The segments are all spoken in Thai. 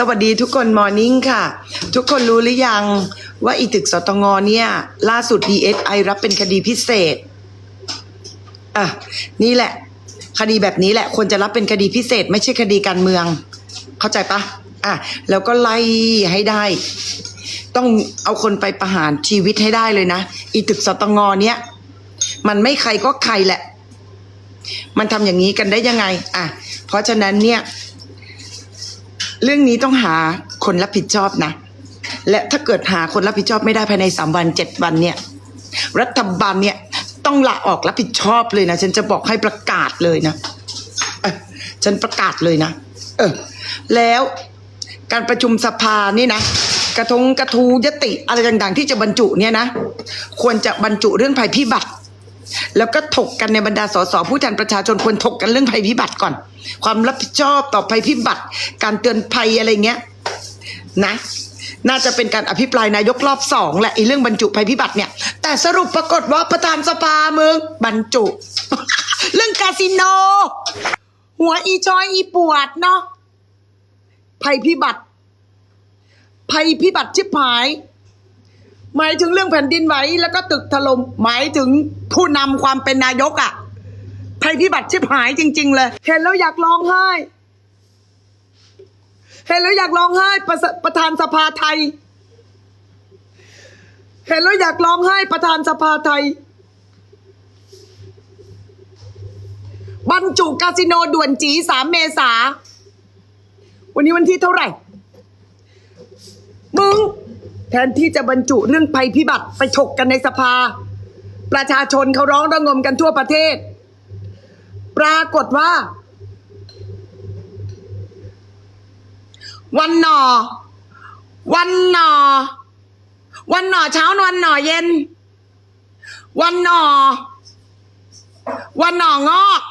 สวัสดีทุกคนมอร์นิ่งค่ะ ทุกคนรู้หรือยังว่าอีตึกสตงเนี่ย ล่าสุด DSI รับเป็นคดีพิเศษ อะ นี่แหละ คดีแบบนี้แหละควรจะรับเป็นคดีพิเศษ ไม่ใช่คดีการเมือง เข้าใจปะอะ แล้วก็ไล่ให้ได้ ต้องเอาคนไปประหารชีวิตให้ได้เลยนะอีตึกสตงเนี่ย มันไม่ใครก็ใครแหละ มันทำอย่างนี้กันได้ยังไง อะ เพราะฉะนั้นเนี่ย เรื่องนี้ต้องหาคนรับผิดชอบนะ และถ้าเกิดหาคนรับผิดชอบไม่ได้ภายในสามวันเจ็ดวันเนี่ย รัฐบาลเนี่ยต้องลาออกรับผิดชอบเลยนะ ฉันจะบอกให้ประกาศเลยนะเออฉันประกาศเลยนะ เออ แล้วการประชุมสภานี่นะกระทงกระทูยติอะไรต่างๆ ที่จะบรรจุเนี่ยนะ ควรจะบรรจุเรื่องภัยพิบัติ แล้วก็ถกกันในบรรดาสสผู้แทนประชาชนควรถกกันเรื่องภัยพิบัติก่อน ความรับผิดชอบต่อภัยพิบัติ การเตือนภัยอะไรเงี้ยนะน่าจะเป็นการอภิปรายนายกรอบสองแหละไอ้เรื่องบรรจุภัยพิบัติเนี่ย แต่สรุปปรากฏว่าประธานสภาเมืองบรรจุ เรื่องคาสิโน หัวอีจอยอีปวดเนาะภัยพิบัติภัยพิบัติชิบหาย หมายถึงเรื่องแผ่นดินไหวแล้วก็ตึกถล่มหมายถึงผู้นำความเป็นนายกอะ่ะภัยพิบัติชิบหายจริง ๆ เลยเห็นแล้วอยากร้องไห้เห็นแล้วอยากร้องไห้ประประธานสภาไทย เห็นแล้วอยากร้องไห้ประธานสภาไทย บรรจุคาสิโนด่วนจีสามเมษา วันนี้วันที่เท่าไหร่ มึง แทนที่จะบรรจุเรื่องภัยพิบัติไปถกกันในสภา ประชาชนเขาร้องระงมกันทั่วประเทศ ปรากฏว่า วันหนอ วันหนอ วันหนอเช้าวันหนอเย็น วันหนอ วันหนองอก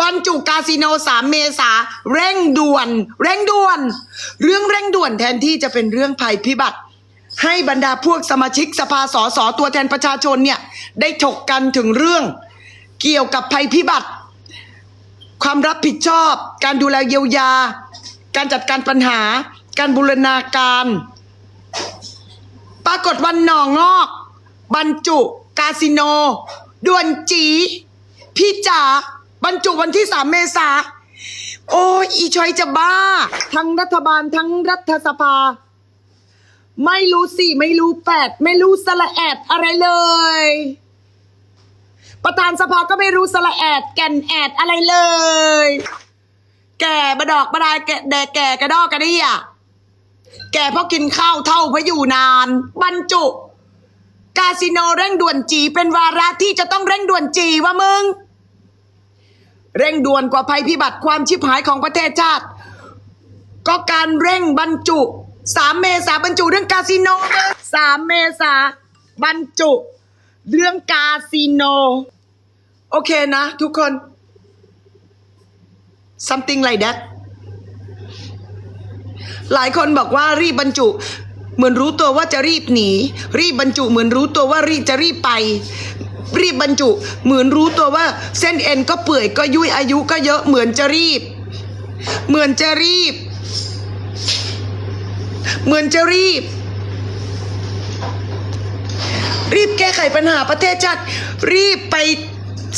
บรรจุคาสิโนสามเมษาเร่งด่วน เร่งด่วน เรื่องเร่งด่วนแทนที่จะเป็นเรื่องภัยพิบัติ ให้บรรดาพวกสมาชิกสภาสสตัวแทนประชาชนเนี่ยได้ถกกันถึงเรื่องเกี่ยวกับภัยพิบัติ ความรับผิดชอบ การดูแลเยียวยา การจัดการปัญหา การบูรณาการ ปรากฏวันหนองอก บรรจุ คาสิโนด่วนจี พี่จ๋าบรรจุวันที่สามเมษาโอ้ยอีชอยจะบ้า ทั้งรัฐบาลทั้งรัฐสภา ไม่รู้สี่ไม่รู้แปดไม่รู้สละแอดอะไรเลย ประธานสภาก็ไม่รู้สละแอดแก่นแอดอะไรเลย แก่บดอกบดายแก่แดกแก่กระดอกกระดี่ยแก่เพราะกินข้าวเท่าเพราะอยู่นาน บรรจุ คาสิโนเร่งด่วนจีเป็นวาระที่จะต้องเร่งด่วนจีว่ามึง เร่งด่วนกว่าภัยพิบัติความชิบหายของประเทศชาติ ก็การเร่งบรรจุ สามเมษาบรรจุเรื่องคาสิโนสามเมษาบรรจุ เรื่องคาสิโน โอเคนะ ทุกคน something like that หลายคนบอกว่ารีบบรรจุ เหมือนรู้ตัวว่าจะรีบหนี รีบบรรจุ เหมือนรู้ตัวว่ารีบจะรีบไป รีบบรรจุ เหมือนรู้ตัวว่า เส้นเอ็นก็เปื่อยก็ยุ่ยอายุก็เยอะเหมือนจะรีบ เหมือนจะรีบ เหมือนจะรีบ รีบแก้ไขปัญหาประเทศชาติรีบไป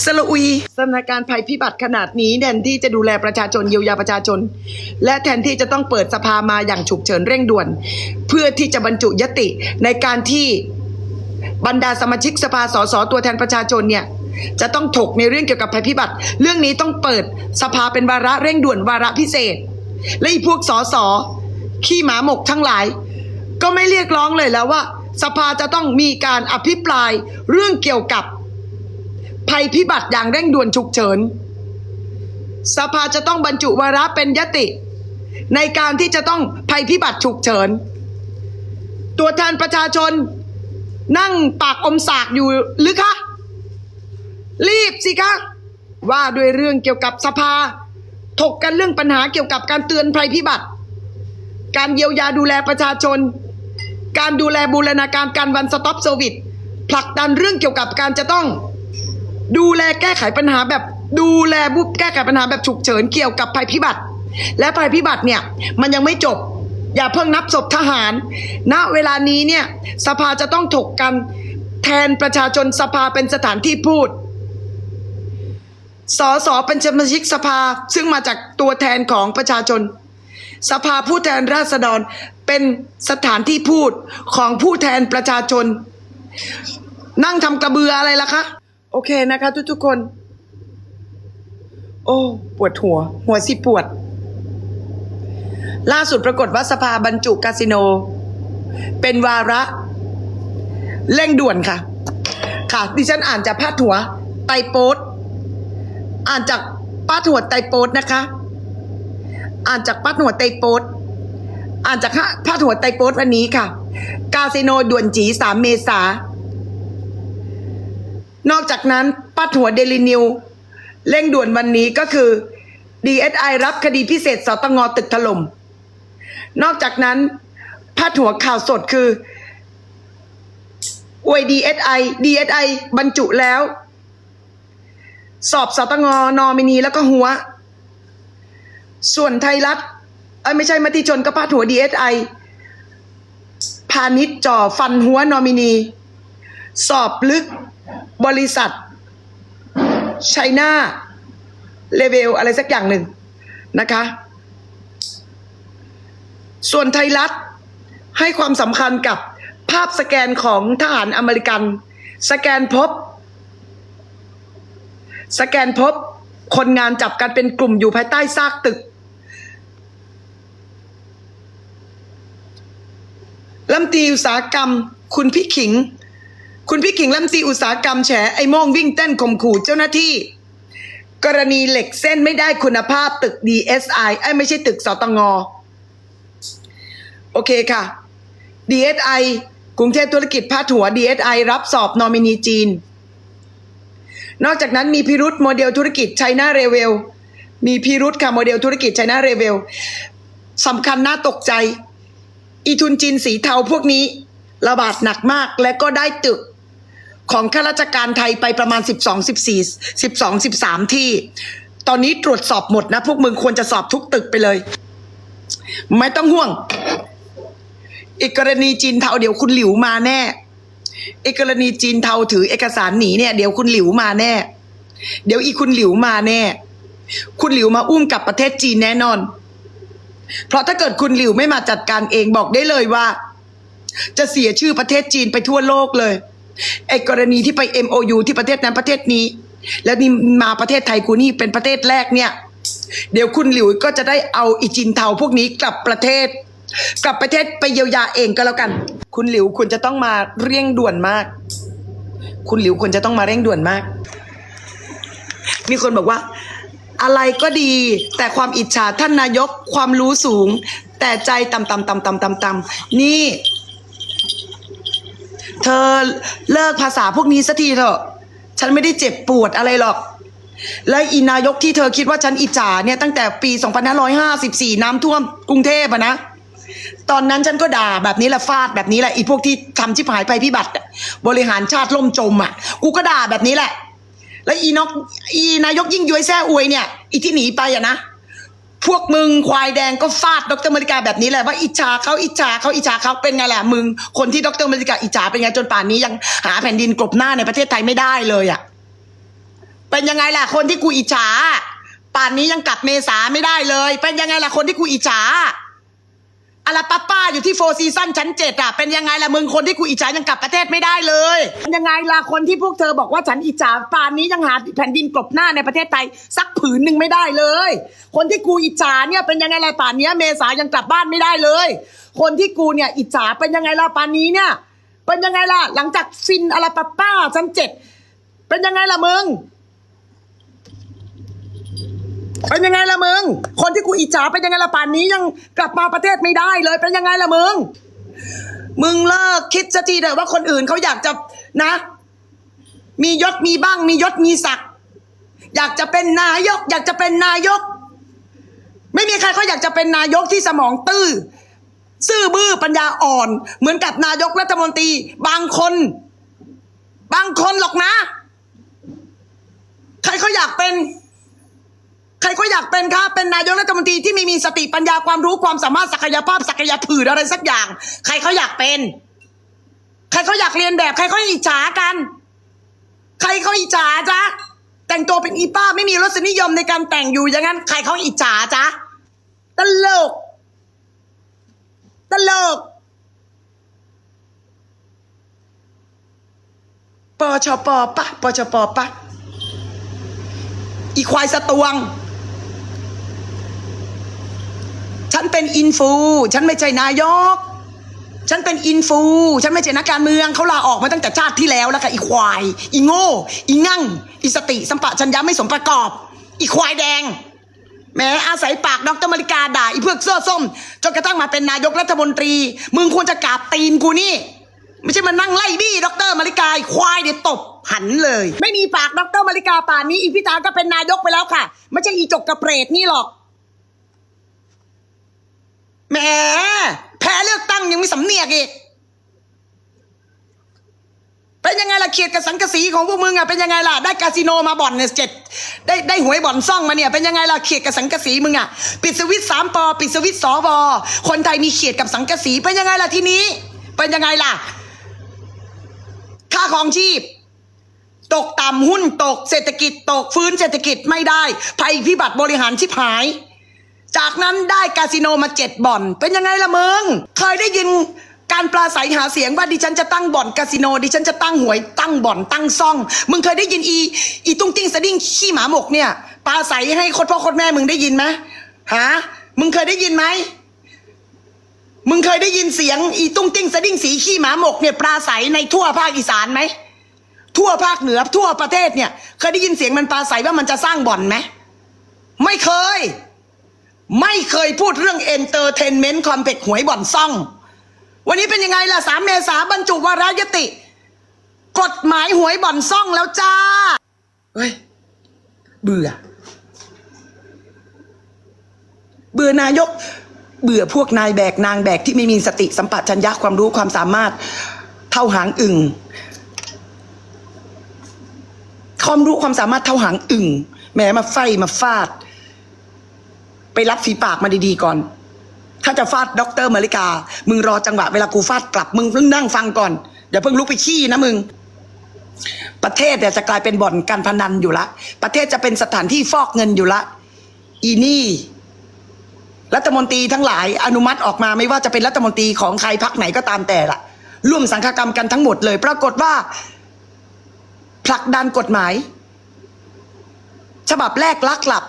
สลอุยสถานการณ์ภัยพิบัติขนาดนี้แทนที่จะดูแลประชาชนเยียวยาประชาชน และแทนที่จะต้องเปิดสภามาอย่างฉุกเฉินเร่งด่วน เพื่อที่จะบรรจุยติในการที่บรรดาสมาชิกสภาสสตัวแทนประชาชนเนี่ยจะต้องถกในเรื่องเกี่ยวกับภัยพิบัติ เรื่องนี้ต้องเปิดสภาเป็นวาระเร่งด่วนวาระพิเศษ และอีพวกสส ขี้หมาหมกทั้งหลาย ก็ไม่เรียกร้องเลยแล้วว่า สภาจะต้องมีการอภิปรายเรื่องเกี่ยวกับภัยพิบัติอย่างเร่งด่วนฉุกเฉิน สภาจะต้องบรรจุวาระเป็นยติ ในการที่จะต้องภัยพิบัติฉุกเฉิน ตัวแทนประชาชน นั่งปากอมสากอยู่หรือคะรีบสิคะว่าด้วยเรื่องเกี่ยวกับสภา ถกกันเรื่องปัญหาเกี่ยวกับการเตือนภัยพิบัติ การเยียวยาดูแลประชาชน การดูแลบูรณาการการวันสต็อปเซอร์วิสผลักดันเรื่องเกี่ยวกับการจะต้อง ดูแลแก้ไขปัญหาแบบดูแลบุบแก้ไขปัญหาแบบฉุกเฉินเกี่ยวกับภัยพิบัติ และภัยพิบัติเนี่ยมันยังไม่จบ อย่าเพิ่งนับศพทหาร ณเวลานี้เนี่ยสภาจะต้องถกกันแทนประชาชนสภาเป็นสถานที่พูดสอสอเป็นสมาชิกสภาซึ่งมาจากตัวแทนของประชาชน สภาผู้แทนราษฎรเป็นสถานที่พูดของผู้แทนประชาชน นั่งทำกระเบืออะไรล่ะคะ โอเคนะคะ ทุกๆคน โอ้ปวดหัว หัวสิปวด ล่าสุดปรากฏว่าสภาบรรจุคาสิโน เป็นวาระ เร่งด่วนค่ะ ค่ะดิฉันอ่านจากพาดหัวไตโปสอ่านจากพาดหัวไตโปสนะคะ อ่านจากพาดหัวไตโปสอ่านจากพาดหัวไตโปสวันนี้ค่ะ คาสิโนด่วนจีสามเมษานอกจากนั้นปัดหัวเดลินิวเร่งด่วนวันนี้ก็คือ DSI รับคดีพิเศษสตงตึกถล่ม นอกจากนั้นพาดหัวข่าวสดคืออวย DSI DSI บรรจุแล้ว สอบสตงนอมินีแล้วก็หัว ส่วนไทยรัฐเอ้ไม่ใช่มติชนก็พาดหัว DSI พาณิชย์จ่อฟันหัวนอมินี สอบลึกบริษัทไชน่าเลเวลอะไรสักอย่างหนึ่งนะคะ ส่วนไทยรัฐให้ความสำคัญกับภาพสแกนของทหารอเมริกัน สแกนพบ สแกนพบคนงานจับกันเป็นกลุ่มอยู่ภายใต้ซากตึก ลำตีอุตสาหกรรม คุณพี่ขิง คุณพี่ขิงลำตีอุตสาหกรรมแฉไอ้โม่งวิ่งเต้นข่มขู่เจ้าหน้าที่ กรณีเหล็กเส้นไม่ได้คุณภาพตึก DSI ไอ้ไม่ใช่ตึกสตงโอเคค่ะ DSI กรุงเทพธุรกิจพาดหัว DSI รับสอบนอมินีจีน นอกจากนั้นมีพิรุษโมเดลธุรกิจไชน่าเรเวลมีพิรุษค่ะโมเดลธุรกิจไชน่าเรเวลสำคัญน่าตกใจ อีทุนจีนสีเทาพวกนี้ระบาดหนักมากและก็ได้ตึกของข้าราชการไทยไปประมาณ 12 14 12 13 ที่ ตอนนี้ตรวจสอบหมดนะ พวกมึงควรจะสอบทุกตึกไปเลย ไม่ต้องห่วง อีกกรณีจีนเทาเดี๋ยวคุณหลิวมาแน่ อีกกรณีจีนเทาถือเอกสารหนีเนี่ยเดี๋ยวคุณหลิวมาแน่ เดี๋ยวอีคุณหลิวมาแน่ คุณหลิวมาอุ้มกลับประเทศจีนแน่นอน เพราะถ้าเกิดคุณหลิวไม่มาจัดการเองบอกได้เลยว่า จะเสียชื่อประเทศจีนไปทั่วโลกเลยไอ้กรณีที่ไป MOU ที่ประเทศนั้นประเทศนี้ แล้วนี่มาประเทศไทยกูนี่เป็นประเทศแรกเนี่ย เดี๋ยวคุณหลิวก็จะได้เอาอีจินเทาพวกนี้กลับประเทศ กลับประเทศไปเยียวยาเองก็แล้วกัน คุณหลิวคุณจะต้องมาเร่งด่วนมาก คุณหลิวควรจะต้องมาเร่งด่วนมาก มีคนบอกว่า อะไรก็ดี แต่ความอิจฉาท่านนายกความรู้สูง แต่ใจต่ำต่ำต่ำต่ำต่ำต่ำนี่ เธอเลิกภาษาพวกนี้สักทีเถอะ ฉันไม่ได้เจ็บปวดอะไรหรอก และอีนายกที่เธอคิดว่าฉันอิจฉาเนี่ยตั้งแต่ปี 2554 น้ำท่วมกรุงเทพอะนะตอนนั้นฉันก็ด่าแบบนี้แหละฟาดแบบนี้แหละอีพวกที่ทำชิบหายไปพิบัติบริหารชาติล่มจมอะ กูก็ด่าแบบนี้แหละ แล้วอีนกอีนายกยิ่งย้วยแซ่อวยเนี่ยอีที่หนีไปอะนะพวกมึงควายแดงก็ฟาดดรมริกาแบบนี้แหละว่าอิจฉาเขาอิจฉาเขาอิจฉาเขาเป็นไงแหละมึง คนที่ดรมริกาอิจฉาเป็นไงจนป่านนี้ยังหาแผ่นดินกลบหน้าในประเทศไทยไม่ได้เลยอะเป็นยังไงล่ะคนที่กูอิจฉาป่านนี้ยังกลับเมษาไม่ได้เลย เป็นยังไงล่ะคนที่กูอิจฉา อาราปาป้าอยู่ที่โฟซีซั่นชั้นเจ็ดอะเป็นยังไงล่ะมึงคนที่กูอิจฉายังกลับประเทศไม่ได้เลยเป็นยังไงล่ะคนที่พวกเธอบอกว่าฉันอิจฉาป่านนี้ยังหาแผ่นดินกลบหน้าในประเทศไทยสักผืนหนึ่งไม่ได้เลย คนที่กูอิจฉาเนี่ยเป็นยังไงล่ะป่านนี้เมษายังกลับบ้านไม่ได้เลย คนที่กูเนี่ยอิจฉาเป็นยังไงล่ะป่านนี้เนี่ยเป็นยังไงล่ะหลังจากฟินอาราปาป้าชั้นเจ็ดเป็นยังไงล่ะมึง เป็นยังไงล่ะมึง คนที่กูอิจฉาเป็นยังไงล่ะป่านนี้ยังกลับมาประเทศไม่ได้เลย เป็นยังไงล่ะมึง มึงเลิกคิดสักทีเถอะว่าคนอื่นเขาอยากจะนะ มียศมีบ้าง มียศมีศักดิ์อยากจะเป็นนายก อยากจะเป็นนายก ไม่มีใครเขาอยากจะเป็นนายกที่สมองตื้อซื่อบื้อปัญญาอ่อน เหมือนกับนายกรัฐมนตรี บางคน บางคนหรอกนะ ใครเขาอยากเป็น ใครก็อยากเป็นคะเป็นนายกรัฐมนตรีที่ไม่มีสติปัญญาความรู้ความสามารถศักยภาพศักยผืออะไรสักอย่าง ใครเขาอยากเป็น ใครเขาอยากเรียนแบบ ใครเขาอิจฉากัน ใครเขาอิจฉาจ๊ะแต่งตัวเป็นอีป้าไม่มีรสนิยมในการแต่งอยู่อย่างนั้น ใครเขาอิจฉาจ๊ะตลกตลกปชปปะปชปปะอีควายสตวง ฉันเป็นอินฟู ฉันไม่ใช่นายก ฉันเป็นอินฟู ฉันไม่ใช่นักการเมืองเขาลาออกมาตั้งแต่ชาติที่แล้วแล้วค่ะอีควาย อีโง่ อีงั่ง อีสติสัมปะชัญญะไม่สมประกอบ อีควายแดงแม้อาศัยปากดรมาริกาด่าอีเพื่อเสื้อส้มจนกระทั่งมาเป็นนายกรัฐมนตรี มึงควรจะกราบตีนกูนี่ ไม่ใช่มานั่งไล่บี้ดรมาริกาควายเดี๋ยวตบหันเลย ไม่มีปากดรมาริกาป่านนี้อีพิธาก็เป็นนายกไปแล้วค่ะ ไม่ใช่อีจกกระเปรตนี่หรอก แหมแพ้เลือกตั้งยังไม่สำเนียกอีก เป็นยังไงล่ะเขียดกับสังกสีของพวกมึงอะเป็นยังไงล่ะได้คาสิโนมาบ่อนเนี่ยเจ็ดได้ได้หวยบ่อนซ่องมาเนี่ย เป็นยังไงล่ะเขียดกับสังกสีมึงอะปิดสวิตช์สามปอปิดสวิตช์สวคนไทยมีเขียดกับสังกสีเป็นยังไงล่ะทีนี้ เป็นยังไงล่ะ ค่าของชีพตกต่ำหุ้นตกเศรษฐกิจตกฟื้นเศรษฐกิจไม่ได้ภัยพิบัติบริหารชิบหาย จากนั้นได้คาสิโนมาเจ็ดบ่อน เป็นยังไงล่ะมึง เคยได้ยินการปราศัยหาเสียงว่าดิฉันจะตั้งบ่อนคาสิโน ดิฉันจะตั้งหวยตั้งบ่อนตั้งซ่อง มึงเคยได้ยินอี อีตุ้งติ้งสดิ้งขี้หมาหมกเนี่ยปราศัยให้โคตรพ่อโคตรแม่มึงได้ยินไหมฮะมึงเคยได้ยินไหมมึงเคยได้ยินเสียงอีตุ้งติ้งสดิ้งสีขี้หมาหมกเนี่ยปราศัยในทั่วภาคอีสานไหมทั่วภาคเหนือทั่วประเทศเนี่ย เคยได้ยินเสียงมันปราศัยว่ามันจะสร้างบ่อนไหมไม่เคย ไม่เคยพูดเรื่องเอนเตอร์เทนเมนต์คอมเพกหวยบ่อนซ่อง วันนี้เป็นยังไงล่ะสามเมษาบรรจุวาระยติ กฎหมายหวยบ่อนซ่องแล้วจ้า เฮ้ย เบื่อ เบื่อนายก เบื่อพวกนายแบกนางแบกที่ไม่มีสติสัมปชัญญะความรู้ความสามารถ เท่าหางอึ่งความรู้ความสามารถเท่าหางอึ่งแหมมาไฟมาฟาด ไปรับฝีปากมาดีๆก่อน ถ้าจะฟาดด็อกเตอร์มาริกา มึงรอจังหวะเวลากูฟาดกลับมึงเพิ่งนั่งฟังก่อนอย่าเพิ่งลุกไปขี้นะมึง ประเทศเนี่ยจะกลายเป็นบ่อนการพนันอยู่ละ ประเทศจะเป็นสถานที่ฟอกเงินอยู่ละ อีนี่รัฐมนตรีทั้งหลายอนุมัติออกมาไม่ว่าจะเป็นรัฐมนตรีของใครพักไหนก็ตามแต่ละร่วมสังฆกรรมกันทั้งหมดเลย ปรากฏว่า ผลักดันกฎหมาย ฉบับแรกลักหลับ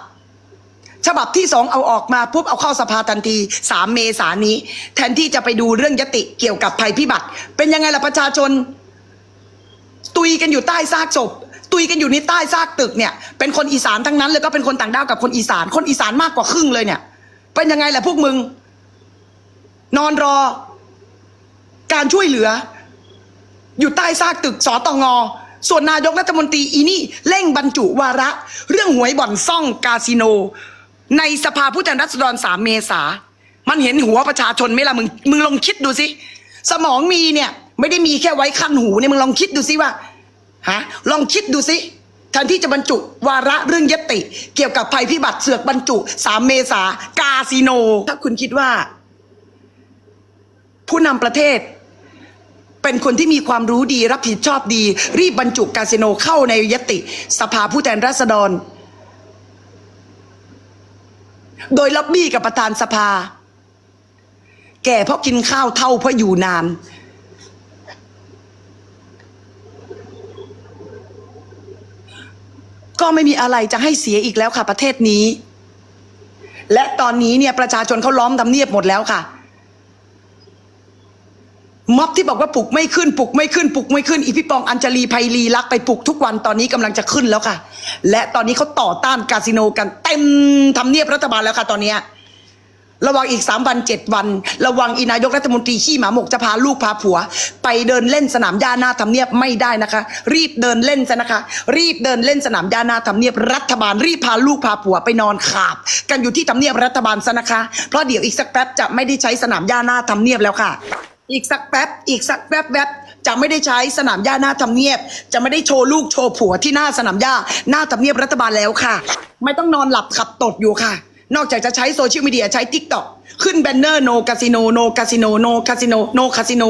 ฉบับที่สองเอาออกมาปุ๊บเอาเข้าสภาทันทีสามเมษายนนี้ แทนที่จะไปดูเรื่องยติเกี่ยวกับภัยพิบัติ เป็นยังไงล่ะประชาชน ตุยกันอยู่ใต้ซากศพ ตุยกันอยู่ในใต้ซากตึกเนี่ย เป็นคนอีสานทั้งนั้นเลยก็เป็นคนต่างด้าวกับคนอีสาน คนอีสานมากกว่าครึ่งเลยเนี่ย เป็นยังไงล่ะพวกมึง นอนรอ การช่วยเหลือ อยู่ใต้ซากตึกสตงส่วนนายกรัฐมนตรีอีนี่เร่งบรรจุวาระ เรื่องหวยบ่อนซ่องคาสิโน ในสภาผู้แทนราษฎรสามเมษา มันเห็นหัวประชาชนไหมล่ะมึงมึงลองคิดดูสิสมองมีเนี่ย ไม่ได้มีแค่ไว้คันหูเนี่ยมึงลองคิดดูสิว่าฮะลองคิดดูสิแทนที่จะบรรจุวาระเรื่องยติ เกี่ยวกับภัยพิบัติเสือกบรรจุสามเมษากาสิโน ถ้าคุณคิดว่า ผู้นำประเทศ เป็นคนที่มีความรู้ดีรับผิดชอบดี รีบบรรจุคาสิโนเข้าในยติ สภาผู้แทนราษฎร โดยล็อบบี้กับประธานสภา แก่เพราะกินข้าวเท่าเพราะอยู่นาน ก็ไม่มีอะไรจะให้เสียอีกแล้วค่ะประเทศนี้ และตอนนี้เนี่ยประชาชนเขาล้อมทำเนียบหมดแล้วค่ะ ม็อบที่บอกว่าปลุกไม่ขึ้นปลุกไม่ขึ้นปลุกไม่ขึ้นอีพี่ปองอัญชลีไพลีลักไปปลุกทุกวันตอนนี้กำลังจะขึ้นแล้วค่ะ และตอนนี้เขาต่อต้านคาสิโนกันเต็มทำเนียบรัฐบาลแล้วค่ะตอนเนี้ยระวังอีกสามวันเจ็ดวัน ระวังอีนายกรัฐมนตรีขี้หมาหมกจะพาลูกพาผัว ไปเดินเล่นสนามหญ้าหน้าทำเนียบไม่ได้นะคะ รีบเดินเล่นซะนะคะ รีบเดินเล่นสนามหญ้าหน้าทำเนียบรัฐบาล รีบพาลูกพาผัวไปนอนขาบ กันอยู่ที่ทำเนียบรัฐบาลซะนะคะ เพราะเดี๋ยวอีกสักแป๊บจะไม่ได้ใช้สนามหญ้าหน้าทำเนียบแล้วค่ะ อีกสักแป๊บ อีกสักแป๊บแป๊บจะไม่ได้ใช้สนามหญ้าหน้าทำเนียบ จะไม่ได้โชว์ลูกโชว์ผัวที่หน้าสนามหญ้าหน้าทำเนียบรัฐบาลแล้วค่ะ ไม่ต้องนอนหลับขับตดอยู่ค่ะ นอกจากจะใช้โซเชียลมีเดียใช้ทิกตอกขึ้นแบนเนอร์โนคาสิโนโนคาสิโนโนคาสิโนโนคาสิโน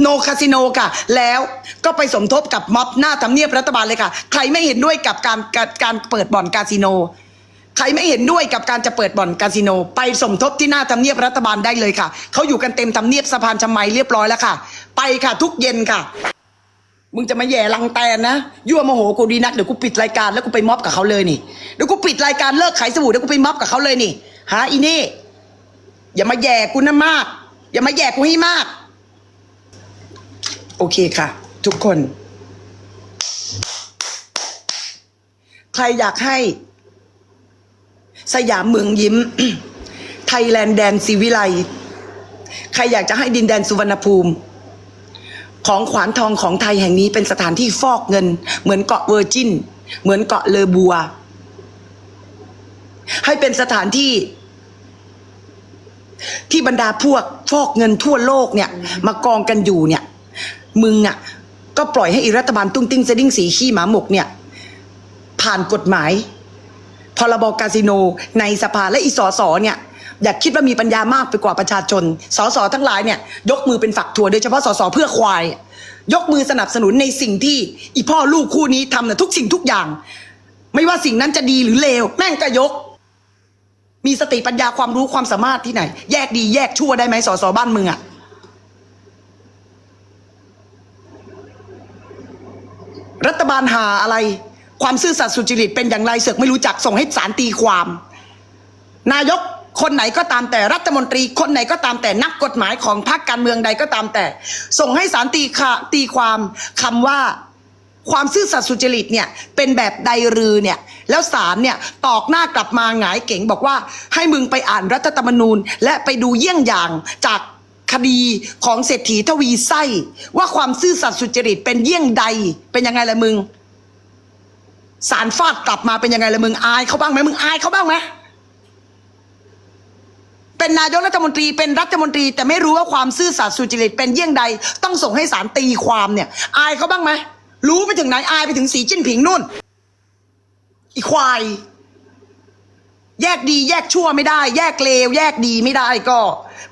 โนคาสิโนค่ะ แล้วก็ไปสมทบกับม็อบหน้าทำเนียบรัฐบาลเลยค่ะ ใครไม่เห็นด้วยกับการการการเปิดบ่อนคาสิโน ใครไม่เห็นด้วยกับการจะเปิดบ่อนคาสิโน ไปสมทบที่หน้าทำเนียบรัฐบาลได้เลยค่ะ เขาอยู่กันเต็มทำเนียบสะพานชมัยเรียบร้อยแล้วค่ะ ไปค่ะทุกเย็นค่ะ มึงจะมาแย่ลังแตนนะ ยั่วโมโหกูดีนักเดี๋ยวกูปิดรายการแล้วกูไปม็อบกับเขาเลยนี่เดี๋ยวกูปิดรายการเลิกขายสบู่เดี๋ยวกูไปม็อบกับเขาเลยนี่หาอีนี่ อย่ามาแย่กูนะมาก อย่ามาแย่กูให้มาก โอเคค่ะ ทุกคน ใครอยากให้ สยามเมืองยิ้ม ไทยแลนด์แดนซีวิไลใครอยากจะให้ดินแดนสุวรรณภูมิ ของขวานทองของไทยแห่งนี้เป็นสถานที่ฟอกเงิน เหมือนเกาะเวอร์จินเหมือนเกาะเลอบัว ให้เป็นสถานที่ ที่บรรดาพวกฟอกเงินทั่วโลกเนี่ย มากองกันอยู่เนี่ย มึงอะ ก็ปล่อยให้อีรัฐบาลตุ้งติ้งเซดิ้งสีขี้หมาหมกเนี่ย ผ่านกฎหมาย พรบคาสิโนในสภาและอีสอสอเนี่ยอยากคิดว่ามีปัญญามากไปกว่าประชาชนสอสอทั้งหลายเนี่ยยกมือเป็นฝักถั่วโดยเฉพาะสอสอเพื่อควาย ยกมือสนับสนุนในสิ่งที่อีพ่อลูกคู่นี้ทำนะทุกสิ่งทุกอย่าง ไม่ว่าสิ่งนั้นจะดีหรือเลวแม่งก็ยก มีสติปัญญาความรู้ความสามารถที่ไหน แยกดีแยกชั่วได้ไหมสอสอบ้านมึงอะรัฐบาลหาอะไร ความซื่อสัตย์สุจริตเป็นอย่างไรเสือกไม่รู้จักส่งให้ศาลตีความ นายกคนไหนก็ตามแต่รัฐมนตรี คนไหนก็ตามแต่นักกฎหมายของพรรคการเมืองใดก็ตามแต่ ส่งให้ศาลตีค่ะตีความคำว่าความซื่อสัตย์สุจริตเนี่ยเป็นแบบใดรือเนี่ยแล้วศาลเนี่ยตอกหน้ากลับมาหงายเก๋งบอกว่าให้มึงไปอ่านรัฐธรรมนูญ และไปดูเยี่ยงอย่างจากคดีของเศรษฐีทวีไส้ว่าความซื่อสัตย์สุจริตเป็นเยี่ยงใดเป็นยังไงล่ะมึง ศาลฟาดกลับมาเป็นยังไงละมึงอายเขาบ้างไหมมึงอายเขาบ้างไหมเป็นนายกรัฐมนตรีเป็นรัฐมนตรี แต่ไม่รู้ว่าความซื่อสัตย์สุจริตเป็นเยี่ยงใด ต้องส่งให้ศาลตีความเนี่ย อายเขาบ้างไหมรู้ไปถึงไหนอายไปถึงสีจิ้นผิงนู่น อีควาย แยกดีแยกชั่วไม่ได้ แยกเลว แยกดีไม่ได้ก็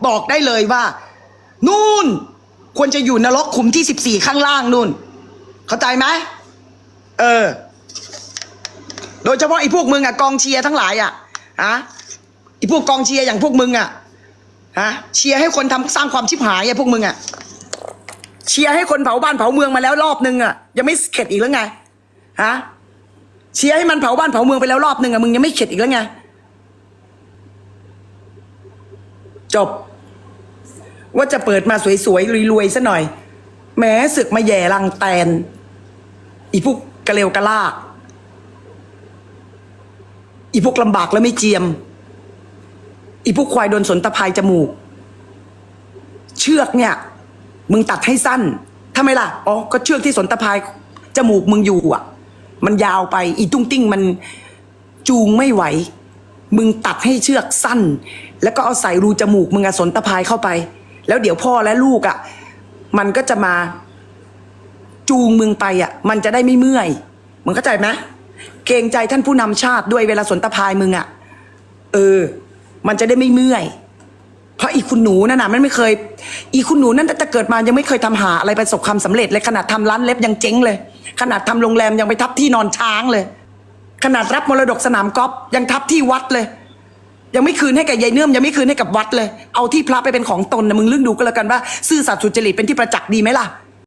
บอกได้เลยว่า นู่น ควรจะอยู่นรกขุมที่สิบสี่ข้างล่างนู่น เข้าใจไหมเออ โดยเฉพาะไอ้พวกมึงอะกองเชียร์ทั้งหลายอะฮะไอ้พวกกองเชียร์อย่างพวกมึงอะฮะเชียร์ให้คนทำสร้างความชิบหายอะพวกมึงอะเชียร์ให้คนเผาบ้านเผาเมืองมาแล้วรอบนึงอะยังไม่เข็ดอีกแล้วไงฮะเชียร์ให้มันเผาบ้านเผาเมืองไปแล้วรอบนึงอะมึงยังไม่เข็ดอีกแล้วไงจบ ว่าจะเปิดมาสวยๆรวยๆซะหน่อยแม้ศึกมาแย่ลังแตนอีพวกกระเลวกระลาก อีพวกลำบากแล้วไม่เจียม อีพวกควายโดนสนตะพายจมูก เชือกเนี่ย มึงตัดให้สั้นทำไมล่ะอ๋อก็เชือกที่สนตะพายจมูกมึงอยู่อะ มันยาวไป อีตุ้งติ้งมันจูงไม่ไหว มึงตัดให้เชือกสั้น แล้วก็เอาใส่รูจมูก มึงอะสนตะพายเข้าไป แล้วเดี๋ยวพ่อและลูกอะมันก็จะมา จูงมึงไปอะมันจะได้ไม่เมื่อยมึงเข้าใจไหม เกรงใจท่านผู้นำชาติด้วยเวลาสนตะพายมึงอะ เออ มันจะได้ไม่เมื่อย เพราะอีคุณหนูนั่นน่ะมันไม่เคย อีคุณหนูนั่นแต่เกิดมายังไม่เคยทำหาอะไรประสบความสำเร็จเลยขนาดทำร้านเล็บยังเจ๊งเลย ขนาดทำโรงแรมยังไปทับที่นอนช้างเลย ขนาดรับมรดกสนามกอล์ฟยังทับที่วัดเลย ยังไม่คืนให้กับยายเนื่อมยังไม่คืนให้กับวัดเลย เอาที่พระไปเป็นของตนนะมึงเลื่อกดูก็แล้วกันว่า ซื่อสัตย์สุจริตเป็นที่ประจักษ์ดีไหมล่ะ